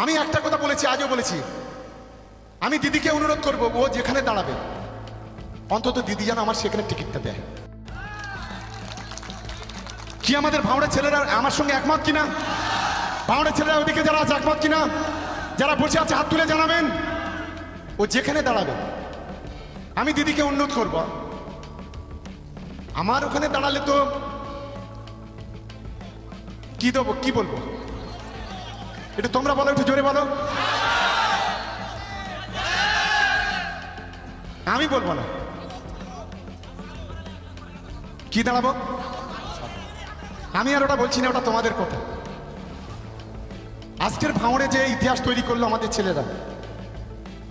আমি একটা কথা বলেছি, আজও বলেছি। আমি দিদিকে অনুরোধ করব, ও যেখানে দাঁড়াবে, অন্তত দিদি যেন আমার সেখানে টিকিটটা দেয়। কি আমাদের ভাঁড়ের ছেলেরা আমার সঙ্গে একমত কিনা? ভাঁড়ের ছেলেরা ওদিকে যারা আছে একমত কিনা? যারা বসে আছে, হাত তুলে জানাবেন। ও যেখানে দাঁড়াবে, আমি দিদিকে অনুরোধ করব। আমার ওখানে দাঁড়ালে তো কি দেবো, কি বলব? একটু তোমরা বলো, একটু জোরে বলো। আমি বলব না। কি দাঁড়াবো? আমি আর ওটা বলছি না, ওটা তোমাদের কথা। আজকের ভাঙড়ে যে ইতিহাস তৈরি করল আমাদের ছেলেরা,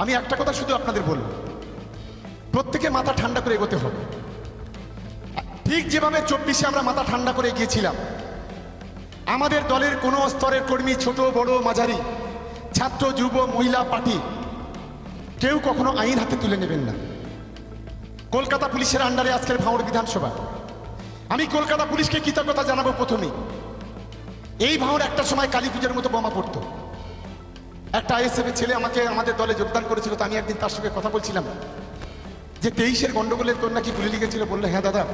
আমি একটা কথা শুধু আপনাদের বলব। প্রত্যেকে মাথা ঠান্ডা করে এগোতে হবে। ঠিক যেভাবে চব্বিশে আমরা মাথা ঠান্ডা করে গিয়েছিলাম আমাদের দলের কোনো স্তরের কর্মী ছোট, বড়, মাঝারি, ছাত্র, যুব, মহিলা, পার্টি, কেউ কখনো আইন হাতে তুলে নেবেন না। কলকাতা পুলিশের আন্ডারে আজকের ভাঙড় বিধানসভা। আমি কলকাতা পুলিশকে কৃতজ্ঞতা জানাব প্রথমেই এই ভাঙড় একটা সময় কালী পুজোর মতো বোমা পড়তো। একটা আইএসএফ এর ছেলে আমাকে আমাদের দলে যোগদান করেছিল, তো আমি একদিন তার সঙ্গে কথা বলছিলাম। যে তেইশের গন্ডগোলের তোর নাকি গুলি লেগেছিল? বলল হ্যাঁ দাদা।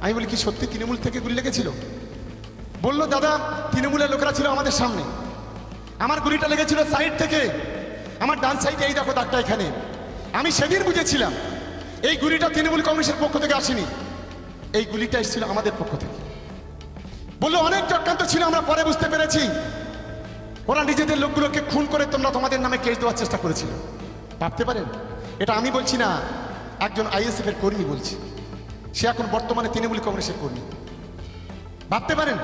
আমি বলি, কি সত্যি তৃণমূল থেকে গুলি লেগেছিল? বলল, দাদা, তৃণমূলের লোকেরা ছিল আমাদের সামনে। আমার গুলিটা লেগেছিল সাইড থেকে। আমার ডান সাইডে এই দেখো দাগটা এখানে। আমি সেদিন বুঝেছিলাম, এই গুলিটা তৃণমূল কংগ্রেসের পক্ষ থেকে আসেনি। এই গুলিটা এসেছিল আমাদের পক্ষ থেকে। বলল, অনেক চক্রান্ত ছিল, আমরা পরে বুঝতে পেরেছি। ওরা নিজেদের লোকগুলোকে খুন করে তোমরা তোমাদের নামে কেস দেওয়ার চেষ্টা করেছিল। ভাবতে পারেন? এটা আমি বলছি না, একজন আইএসএফ এর কর্মী বলছি। সে এখন বর্তমানে তৃণমূল কংগ্রেসের কর্মী। ভাবতে পারেন?